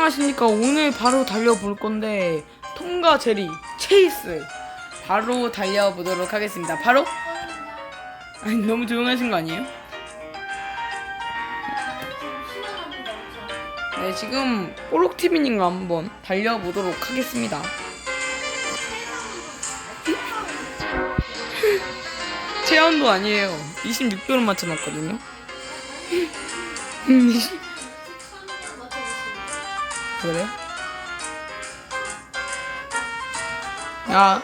안녕하십니까. 오늘 바로 달려볼 건데, 통과 제리, 체이스. 바로 달려보도록 하겠습니다. 바로? 아니, 너무 조용하신 거 아니에요? 네, 지금 뽀록TV님과 한번 달려보도록 하겠습니다. 제한도 아니에요. 26도로 맞춰놨거든요. 그래? 야,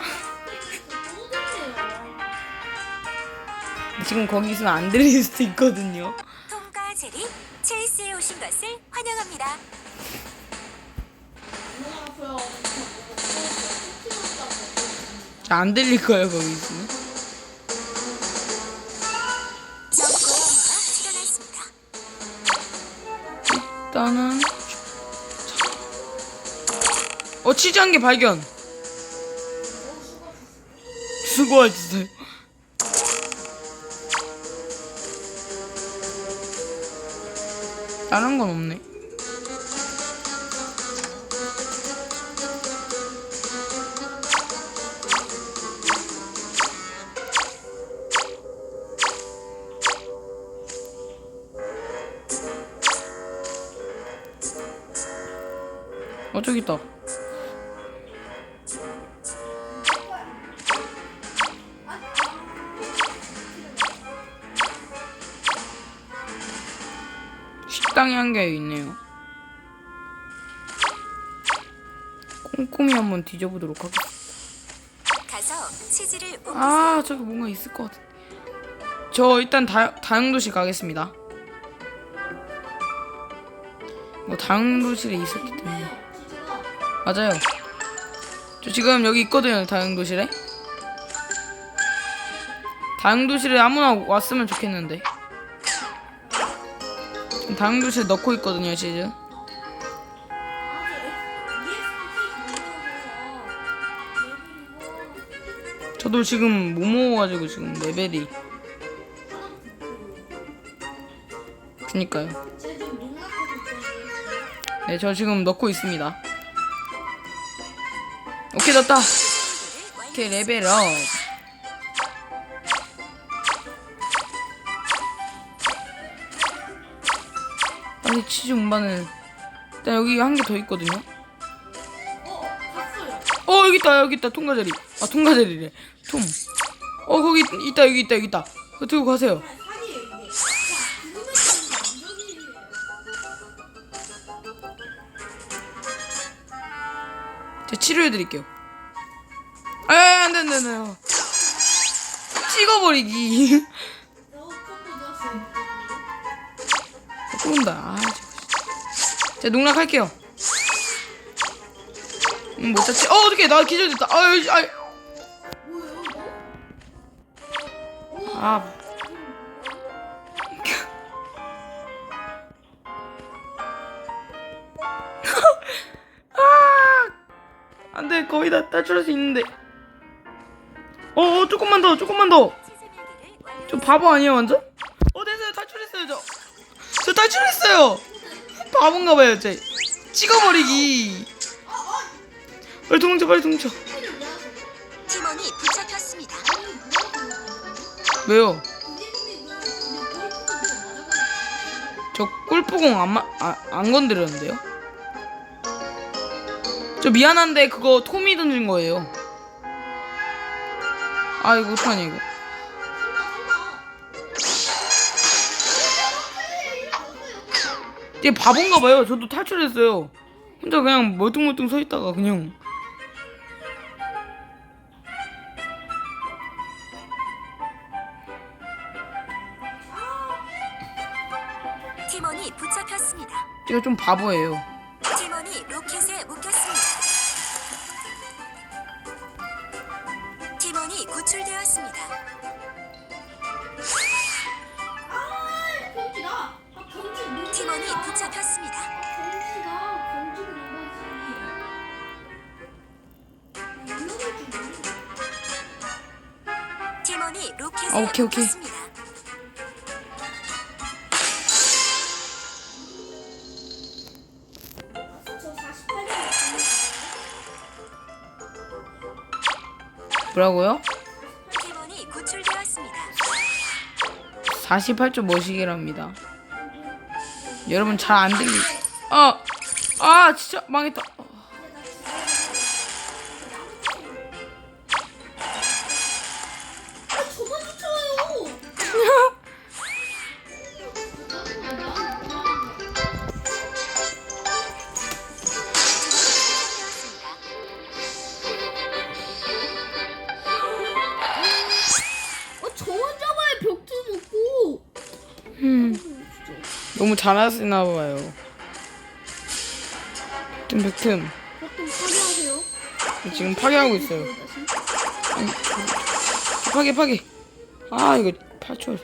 지금 거기 있으면 안 들릴 수도 있거든요. 톰과 제리 체이스에 오신 것을 환영합니다. 안 들릴 거예요, 거기 있으면. 일단은 어 치즈 한 개 발견. 수고하셨어요. 다른 건 없네. 어 저기 있다. 식당이 한개 있네요. 꼼꼼히 한번 뒤져보도록 하겠습니다. 가서 치즈를. 아 저기 뭔가 있을 것 같아. 저 일단 다, 다용도실 가겠습니다. 뭐 다용도실에 있었기 때문에 맞아요. 저 지금 여기 있거든요 다용도실에. 다용도실에 아무나 왔으면 좋겠는데. 지금 다용도실에 넣고 있거든요 치즈. 저도 지금 못 먹어가지고 지금 레벨이. 그니까요. 네, 저 지금 넣고 있습니다. 오케이, 넣었다. 오케이. 레벨업. 빨리 치즈 운반을. 일단 여기 한 개 더 있거든요. 어, 여기 있다, 여기 있다, 통과자리. 아, 통과자리래. 톰. 어, 거기 있- 있다, 여기 있다, 여기 있다. 그거 들고 가세요. 제가 치료해드릴게요. 아, 안 돼, 안 돼, 안 돼. 찍어버리기. 꾼다. 아. 제가 농락할게요. 음, 못 찾지. 어, 어떡해. 나 기절됐다. 아유, 아유. 아. 아! 안 돼. 거의 다 탈출할 수 있는데. 어, 어, 조금만 더, 조금만 더. 저 바보 아니에요, 완전? 어, 됐어요. 탈출했어요, 저. 저 탈출했어요. 바본가 봐요, 쟤. 찍어버리기. 빨리 도망쳐, 빨리 도망쳐. 팀원이 붙잡혔습니다. 왜요? 저 골프공 안, 마, 아, 안 건드렸는데요? 저 미안한데 그거 톰이 던진 거예요. 아 이거 어떡하냐 이거. 얘 바본가 봐요. 저도 탈출했어요. 혼자 그냥 멀뚱멀뚱 서 있다가 그냥 팀원이 붙잡혔습니다. 제가 좀 바보예요. 팀원이 로켓에 묶였습니다. 팀원이 구출되었습니다. 임원이 붙잡혔습니다. 팀원이 로켓을 아, 오케이, 오케이. 습니다 뭐라고요? 팀원이 구출되었습니다. 48조 머시기랍니다. 여러분 잘 안 들리. 아, 아 진짜 망했다. 너무 잘하시나 봐요. 틈 틈. 벽좀 파괴하세요. 지금 파괴하고 있어요. 파괴 파괴. 아 이거 8초.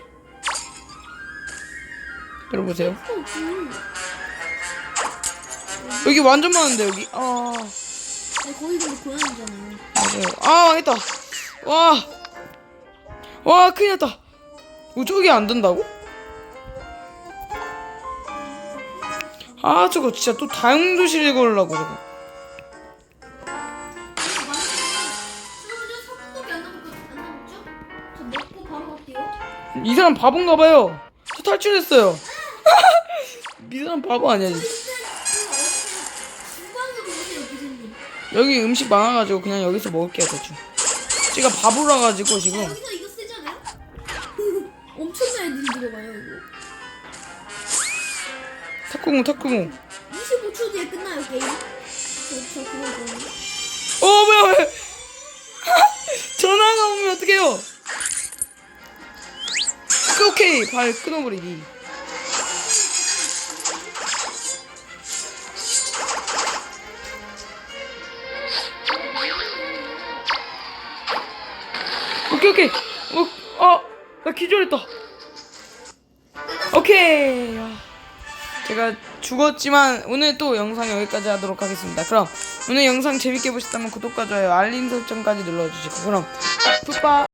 들어보세요. 여기 완전 많은데 여기. 아 아니, 거기 근데 고양이잖아요. 맞아요. 아 망했다. 와. 와 큰일 났다. 어, 저기 안 된다고? 아 저거 진짜 또 다용도실에 걸으려고 저거. 지금 3분밖에 안 남았, 안 남았죠? 저 먹고 바로 갈게요. 이 사람 바본가 봐요. 저 탈출했어요. 이 사람 바보 아니야 진짜. 여기 음식 많아가지고 그냥 여기서 먹을게요 대충. 제가 바보라 가지고 지금 탁구공 탁구공. 25초 뒤에 끝나요, 게임. 저, 저 그거 있거든요. 어 뭐야 왜? 전화가 오면 어떡해요? 그 오케이 발 끊어버리기. 오케이 오케이 어 어 나 기절했다. 오케이. 아. 제가 죽었지만 오늘 또 영상 여기까지 하도록 하겠습니다. 그럼 오늘 영상 재밌게 보셨다면 구독과 좋아요, 알림 설정까지 눌러주시고 그럼 풋바